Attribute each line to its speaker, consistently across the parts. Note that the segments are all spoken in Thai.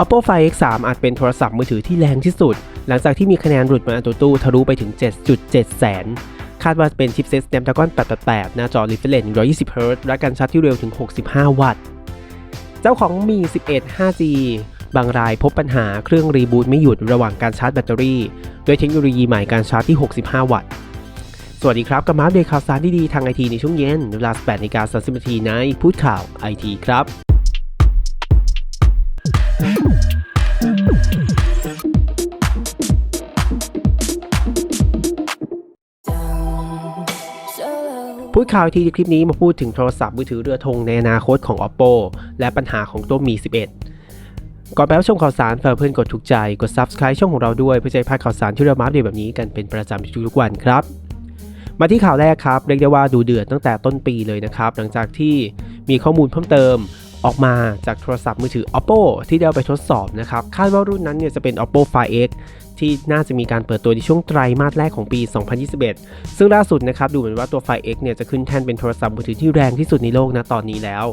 Speaker 1: Oppo Find X3 อาจเป็นโทรศัพท์มือถือที่แรงที่สุด หลังจากที่มีคะแนนหลุดมาอันตูตู้ทะลุไปถึง 7.7 แสน คาดว่าเป็นชิปเซ็ต Snapdragon 888 หน้าจอ refresh 120 Hz และการชาร์จที่เร็วถึง 65 วัตต์ เจ้าของมี 11 5G บางรายพบปัญหาเครื่องรีบูตไม่หยุดระหว่างการชาร์จแบตเตอรี่ โดยเทคโนโลยีใหม่การชาร์จที่ 65 วัตต์ สวัสดีครับกับมาอัปเดตข่าวสารดีๆทางไอทีในช่วงเย็นเวลา18นาฬิกา30นาทีในพูดข่าวไอทีครับ พูดข่าวทีในคลิปนี้มาพูดถึงโทรศัพท์มือถือเรือธงในอนาคตของ Oppo และปัญหาของตัวมี 11 ก่อนไปรับชมข่าวสารฝากเพื่อนกดถูกใจ กด Subscribe ช่องของเราด้วย เพื่อจะพลาดข่าวสารที่เรามาอัปเดตแบบนี้กันเป็นประจำทุกๆวันครับ มาที่ข่าวแรกครับ เรียกได้ว่าดูเดือดตั้งแต่ต้นปีเลยนะครับ หลังจากที่มีข้อมูลเพิ่มเติมออกมาจากโทรศัพท์มือถือ Oppo ที่ได้เอาไปทดสอบนะครับ คาดว่ารุ่นนั้นเนี่ยจะเป็น Oppo Find X ที่น่าจะมีการเปิดตัวในช่วงไตรมาสแรกของปี 2021 ซึ่งล่าสุดนะครับดูเหมือนว่าตัว Find X เนี่ยจะขึ้นแท่นเป็นโทรศัพท์มือถือที่แรงที่สุดในโลกนะตอนนี้แล้ว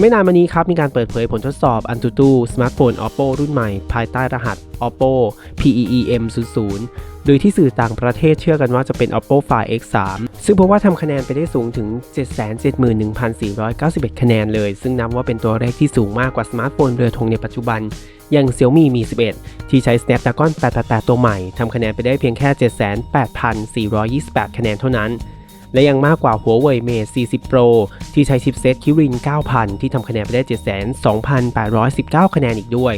Speaker 1: ไม่นานมานี้ครับ มีการเปิดเผยผลทดสอบ Antutu สมาร์ทโฟน Oppo รุ่นใหม่ ภายใต้รหัส Oppo PEEM00 โดยที่สื่อต่างประเทศเชื่อกันว่าจะเป็น Oppo Find X3 ซึ่งพบว่าทำคะแนนไปได้สูงถึง 771,491 คะแนนเลย ซึ่งนับว่าเป็นตัวเลขที่สูงมากกว่าสมาร์ทโฟนเรือธงในปัจจุบันอย่าง Xiaomi Mi 11 ที่ใช้ Snapdragon 888 ตัวใหม่ทำคะแนนไปได้เพียงแค่ 78,428 คะแนนเท่านั้น และยังมากกว่า Huawei Mate 40 Pro ที่ใช้ชิปเซต Kirin 9000 ที่ทำคะแนนไปได้ 72,819 คะแนนอีกด้วย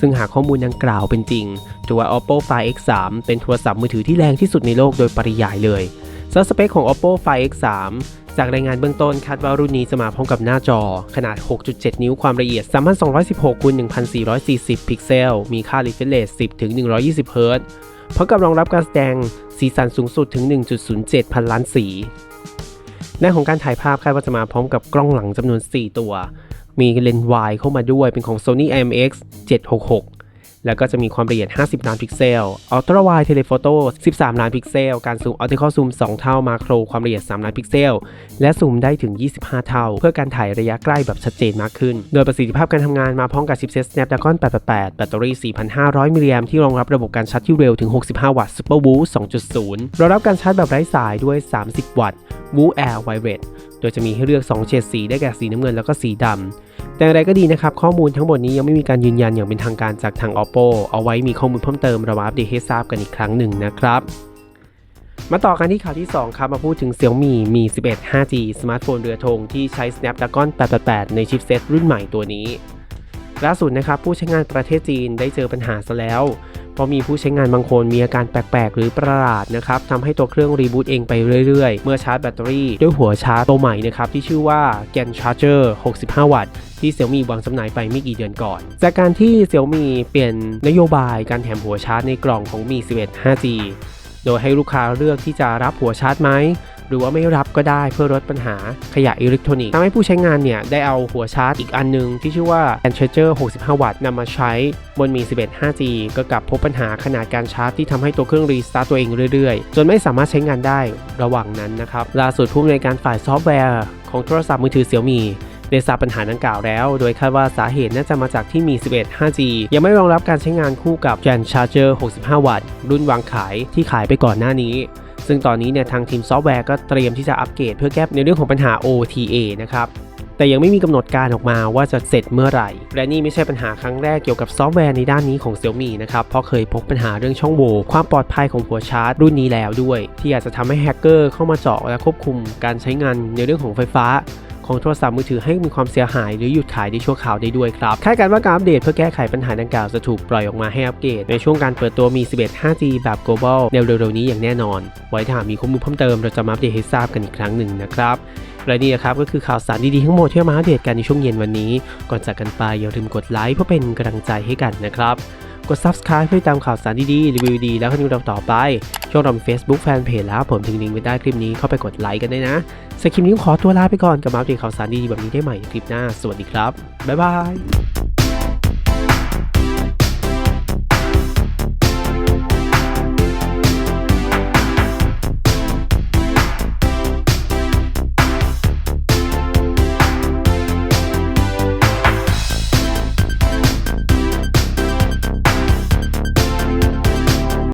Speaker 1: ซึ่งหากข้อมูลดังกล่าวเป็นจริงถือว่า Oppo Find X3 เป็นโทรศัพท์มือถือที่แรงที่สุดในโลกโดยปริยายเลย สำหรับสเปคของ Oppo Find X3 จากรายงานเบื้องต้นคาดว่ารุ่นนี้จะมาพร้อมกับหน้าจอ ขนาด 6.7 นิ้วความละเอียด 3216คูณ1440 พิกเซล มีค่า refresh rate 10ถึง120 Hz พร้อมกับรองรับการแสดงสีสันสูงสุดถึง 1.07 พันล้านสีด้านของการถ่ายภาพคาดว่าจะมาพร้อมกับกล้องหลังจำนวน 4 ตัว มีเลนส์วายเข้ามาด้วยเป็นของ Sony IMX 766 แล้วก็จะมีความละเอียด 50 ล้านพิกเซล Ultra Wide Telephoto 13 ล้านพิกเซล การซูม Optical Zoom 2เท่า มาโครความละเอียด 3 ล้านพิกเซล และซูมได้ถึง 25 เท่า เพื่อการถ่ายระยะใกล้แบบชัดเจนมากขึ้น โดยประสิทธิภาพการทำงานมาพร้อมกับชิปเซ็ต Snapdragon 888 แบตเตอรี่ 4,500 มิลลิแอมที่รองรับระบบการชาร์จที่เร็วถึง 65 วัตต์ Super Boost 2.0รองรับการชาร์จแบบไร้สายด้วย 30 วัตต์ Woo Air Vibrate โดยจะมีให้เลือก 2 เฉดสีได้แก่สีน้ำเงินแล้วก็สีดำ แต่อะไรก็ดีนะครับ ข้อมูลทั้งหมดนี้ยังไม่มีการยืนยันอย่างเป็นทางการจากทาง Oppo เอาไว้มีข้อมูลเพิ่มเติมเรามาอัปเดตให้ทราบกันอีกครั้งหนึ่งนะครับมาต่อกันที่ข่าวที่ 2 ครับ มาพูดถึง Xiaomi Mi 11 5G สมาร์ทโฟนเรือธงที่ใช้ Snapdragon 888 ในชิปเซตรุ่นใหม่ตัวนี้ ล่าสุดนะครับ ผู้ใช้งานประเทศจีนได้เจอปัญหาซะแล้ว เพราะมีผู้ใช้งานบางคนมีอาการแปลกๆ หรือประหลาดนะครับทำให้ตัวเครื่องรีบูตเองไปเรื่อยๆ เมื่อชาร์จแบตเตอรี่ด้วยหัวชาร์จตัวใหม่นะครับที่ชื่อว่า Gen Charger 65 วัตต์ที่ Xiaomi วางจำหน่ายไปไม่กี่เดือนก่อน จากการที่ Xiaomi เปลี่ยนนโยบายการแถมหัวชาร์จในกล่องของ Mi 11 5G โดยให้ลูกค้าเลือกที่จะรับหัวชาร์จไหมหรือว่าไม่รับก็ได้เพื่อลดปัญหาขยะอิเล็กทรอนิกส์ทำให้ผู้ใช้งานเนี่ยได้เอาหัวชาร์จอีกอันนึงที่ชื่อว่า a n c h a r g e r 65 วัตต์นำมาใช้บนมี 11 5G ก็กลับพบปัญหาขนาดการชาร์จที่ทำให้ตัวเครื่องรีสตาร์ตตัวเองเรื่อยๆ จนไม่สามารถใช้งานได้ระหว่างนั้นนะครับล่าสุดผู้อำนวยการฝ่ายซอฟต์แวร์ของโทรศัพท์มือถือ Xiaomi ได้ทราบปัญหาดังกล่าวแล้ว โดยคาดว่าสาเหตุน่าจะมาจากที่มี 11 5G ยังไม่รองรับการใช้งานคู่กับ Gen Charger 65 วัตต์ รุ่นวางขายที่ขายไปก่อนหน้านี้ซึ่งตอนนี้เนี่ยทางทีมซอฟต์แวร์ก็เตรียมที่จะอัปเกรดเพื่อแก้ในเรื่องของปัญหา OTA นะครับ แต่ยังไม่มีกำหนดการออกมาว่าจะเสร็จเมื่อไหร่ และนี่ไม่ใช่ปัญหาครั้งแรกเกี่ยวกับซอฟต์แวร์ในด้านนี้ของ Xiaomi นะครับ เพราะเคยพบปัญหาเรื่องช่องโหว่ความปลอดภัยของหัวชาร์จรุ่นนี้แล้วด้วย ที่อาจจะทำให้แฮกเกอร์เข้ามาเจาะและควบคุมการใช้งานในเรื่องของไฟฟ้า ของโทรศัพท์มือถือให้มีความเสียหาย หรือหยุดขายในชั่วคราวได้ด้วยครับคาดการณ์ว่าการอัปเดตเพื่อแก้ไขปัญหาดังกล่าวจะถูกปล่อยออกมาให้อัปเกรดในช่วงการเปิดตัวมี 11 5G แบบ global ในเร็วๆนี้อย่างแน่นอน ไว้ถ้ามีข้อมูลเพิ่มเติมเราจะมาอัปเดตให้ทราบกันอีกครั้งหนึ่งนะครับและนี่นะครับก็คือข่าวสารดีๆทั้งหมดที่มาอัปเดตกันในช่วงเย็นวันนี้ ก่อนจากกันไปอย่าลืมกดไลค์เพื่อเป็นกำลังใจให้กันนะครับ กด subscribe เพื่อตามข่าวสารดีๆ รีวิวดี แล้วก็ดูเราต่อไป ช่องเรามี Facebook Fanpage แล้วผมถึงลิงก์ไว้ใต้คลิปนี้เข้าไปกดไลค์กันได้นะสำหรับคลิปนี้ขอตัวลาไปก่อนกับมาอัปเดตข่าวสารดีๆแบบนี้ได้ใหม่คลิปหน้า สวัสดีครับ บ๊ายบาย